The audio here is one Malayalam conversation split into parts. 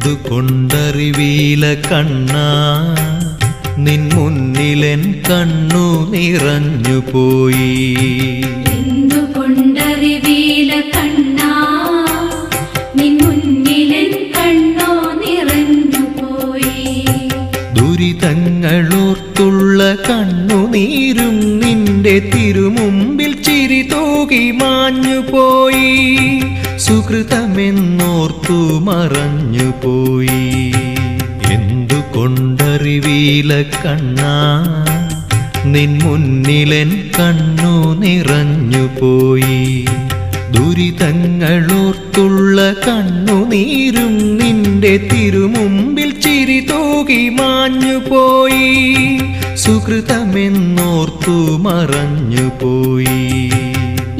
എന്തുകൊണ്ടറിവീല കണ്ണാ. നിൻ മുന്നിലെൻ കണ്ണു നിറഞ്ഞു പോയി ദുരിതങ്ങളോർത്തുള്ള കണ്ണുനീരും നിന്റെ തിരുമുമ്പിൽ ചിരി തൂകി മാഞ്ഞുപോയി സുഹൃതമെന്നോർത്തു മറഞ്ഞു പോയി. എന്തുകൊണ്ടറിവീല കണ്ണാ? നിൻ മുന്നിലെൻ കണ്ണു നിറഞ്ഞു പോയി. ദുരിതങ്ങളോർത്തുള്ള കണ്ണുനീരും നിന്റെ തിരുമുമ്പിൽ ചിരി തൂകി മാഞ്ഞു പോയി. സുഹൃതമെന്നോർത്തു മറഞ്ഞു പോയി.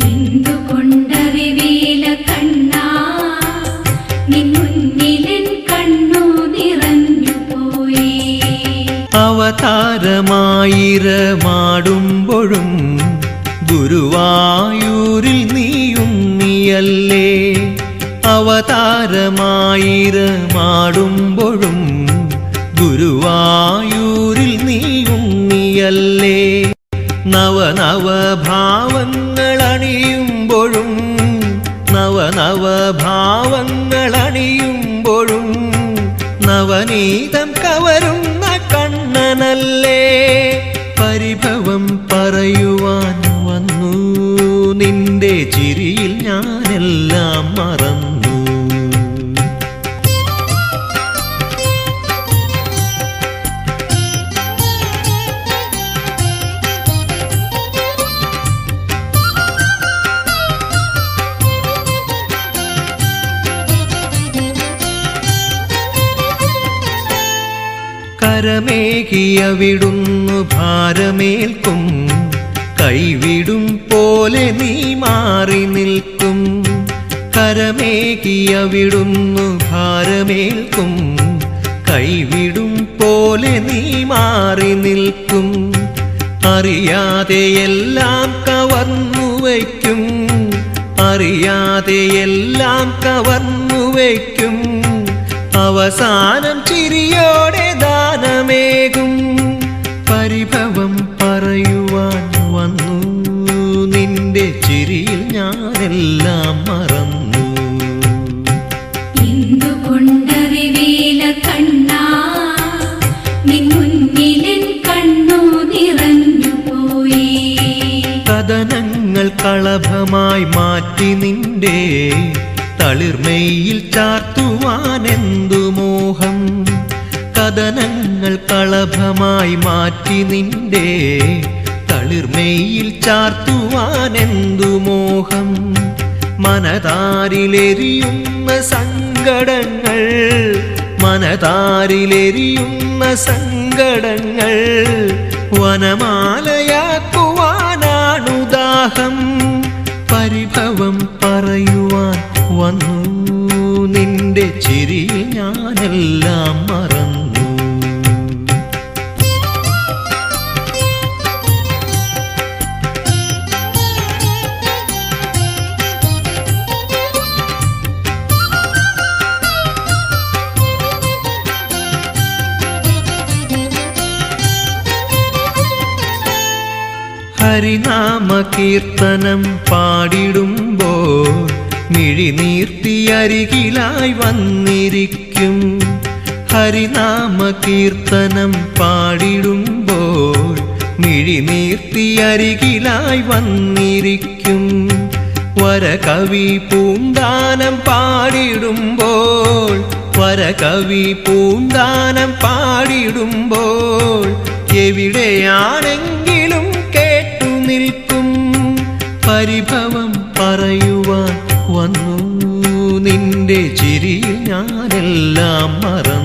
എന്തുകൊണ്ടറിവീല കണ്ണാ അവതാരമായിരമാടുമ്പോഴും ഗുരുവായൂരിൽ നീയുണ്ണിയല്ലേ അവതാരമായിരമാടുമ്പോഴും ഗുരുവായൂരിൽ നീ ഉണ്ണിയല്ലേ നവനവഭാവങ്ങൾ അണിയുമ്പോഴും നവനീതം കവരുന്ന കണ്ണനല്ലേ? പരിഭവം പറയുവാൻ വന്നു നിന്റെ ചിരിയിൽ കരമേകിയവിടുന്നു ഭാരമേൽക്കും. കൈവിടും പോലെ നീ മാറി നിൽക്കും. കരമേകിയവിടുന്നു ഭാരമേൽക്കും. കൈവിടും പോലെ നീ മാറി നിൽക്കും. അറിയാതെ എല്ലാം കവർന്നു വയ്ക്കും. അറിയാതെ എല്ലാം കവർന്നു വയ്ക്കും. അവസാനം ചിരിയോടെ ദാനമേകും പരിഭവം പറയുവാൻ വന്നു. നിന്റെ ചിരിയിൽ ഞാനെല്ലാം മറന്നു. എന്തുകൊണ്ടറിവീല കണ്ണാ നിൻ മുന്നിലെൻ കണ്ണു നിറഞ്ഞു പോയി. കഥനങ്ങൾ കളഭമായി മാറ്റി നിന്റെ തളിർമയിൽ ചാർത്തുവാൻ എന്തു മോഹം? കഥനങ്ങൾ കളഭമായി മാറ്റി നിന്റെ തളിർമയിൽ ചാർത്തുവാനെന്തു മോഹം? മനതാരിലെരിയുന്ന സങ്കടങ്ങൾ മനതാരിലെരിയുന്ന സങ്കടങ്ങൾ വനമാലയാക്കുവാനാണുദാഹം പരിഭവം പറയുവാൻ വന്നു നിന്റെ ചിരിയിൽ ഞാനെല്ലാം മറന്നു. ഹരിനാമ കീർത്തനം പാടിടുമ്പോൾ മിഴിനീർത്തിയരികിലായി വന്നിരിക്കും. ഹരിനാമ കീർത്തനം പാടിടുമ്പോൾ മിഴിനീർത്തിയരികിലായി വന്നിരിക്കും. വരകവി പൂന്താനം പാടിടുമ്പോൾ വരകവി പൂന്താനം പാടിടുമ്പോൾ എവിടെയാണെങ്കിലും പരിഭവം പറയുവാൻ വന്നു. നിന്റെ ചിരിയിൽ ഞാനെല്ലാം മറന്നു.